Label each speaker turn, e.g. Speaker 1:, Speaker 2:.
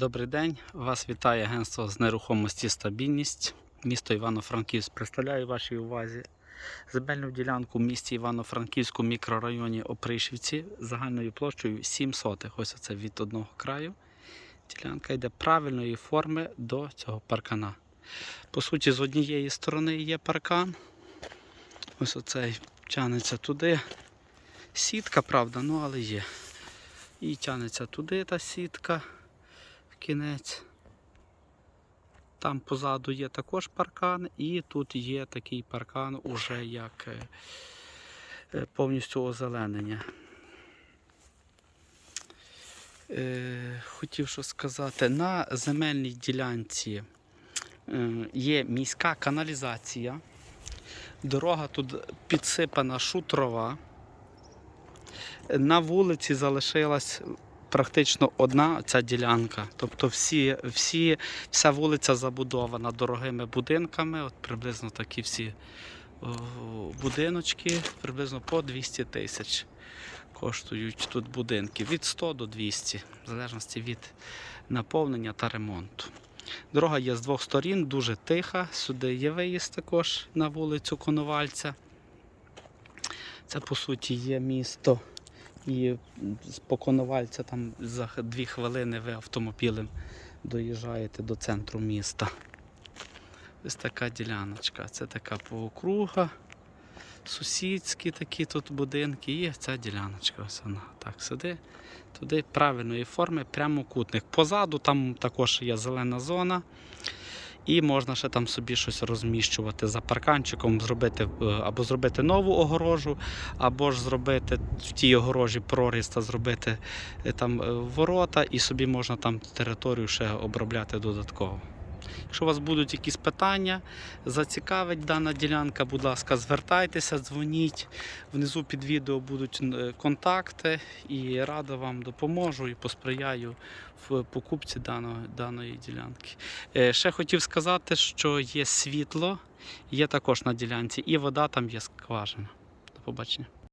Speaker 1: Добрий день, вас вітає агентство з нерухомості стабільність. Місто Івано-Франківськ представляю вашій увазі земельну ділянку в місті Івано-Франківську мікрорайоні Опришівці загальною площею 7 сотих. Ось це від одного краю. Ділянка йде правильної форми до цього паркана. По суті, з однієї сторони є паркан. Ось оцей тягнеться туди. Сітка, правда, ну але є. І тягнеться туди та сітка кінець. Там позаду є також паркан, і тут є такий паркан, уже як е, е, повністю озеленення. Е, Хотів що сказати, на земельній ділянці є міська каналізація. Дорога тут підсипана шутрова. На вулиці залишилась практично одна ця ділянка. Тобто всі, всі, вся вулиця забудована дорогими будинками. От приблизно такі всі будиночки, приблизно по 200 тисяч коштують тут будинки. Від 100 до 200, в залежності від наповнення та ремонту. Дорога є з двох сторін, дуже тиха. Сюди є виїзд також на вулицю Коновальця. Це по суті є місто. І з Поконовальця там за дві хвилини ви автомобілем доїжджаєте до центру міста. Ось така діляночка. Це така поокруга. Сусідські такі тут будинки. І ця діляночка. Ось вона. Так, сюди, туди правильної форми, прямокутник. Позаду там також є зелена зона. І можна ще там собі щось розміщувати за парканчиком, зробити е, або зробити нову огорожу, або ж зробити в тій огорожі проріз та зробити е, там е, ворота, і собі можна там територію ще обробляти додатково. Якщо у вас будуть якісь питання, зацікавить дана ділянка, будь ласка, звертайтеся, дзвоніть. Внизу під відео будуть е, контакти і радо вам допоможу і посприяю в покупці даної, даної ділянки. Е, Ще хотів сказати, що є світло, є також на ділянці, і вода там є скважина. До побачення.